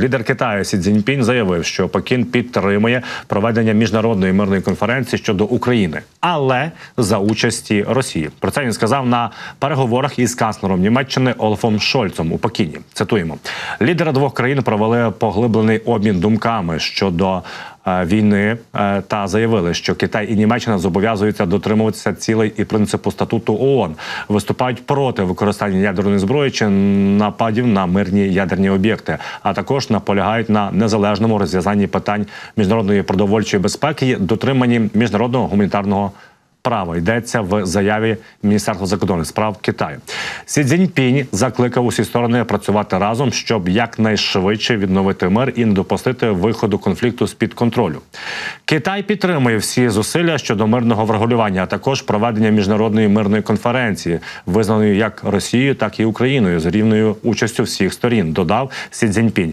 Лідер Китаю Сі Цзіньпінь заявив, що Пекін підтримує проведення міжнародної мирної конференції щодо України, але за участі Росії. Про це він сказав на переговорах із канцлером Німеччини Олафом Шольцом у Пекіні. Цитуємо: лідери двох країн провели поглиблений обмін думками щодо війни е, та заявили, що Китай і Німеччина зобов'язуються дотримуватися цілей і принципу статуту ООН, виступають проти використання ядерної зброї чи нападів на мирні ядерні об'єкти, а також наполягають на незалежному розв'язанні питань міжнародної продовольчої безпеки, дотриманні міжнародного гуманітарного. Право йдеться в заяві Міністерства закордонних справ Китаю. Сі Цзіньпінь закликав усі сторони працювати разом, щоб якнайшвидше відновити мир і не допустити виходу конфлікту з під контролю. Китай підтримує всі зусилля щодо мирного врегулювання, а також проведення міжнародної мирної конференції, визнаної як Росією, так і Україною з рівною участю всіх сторін. Додав Сі Цзіньпінь.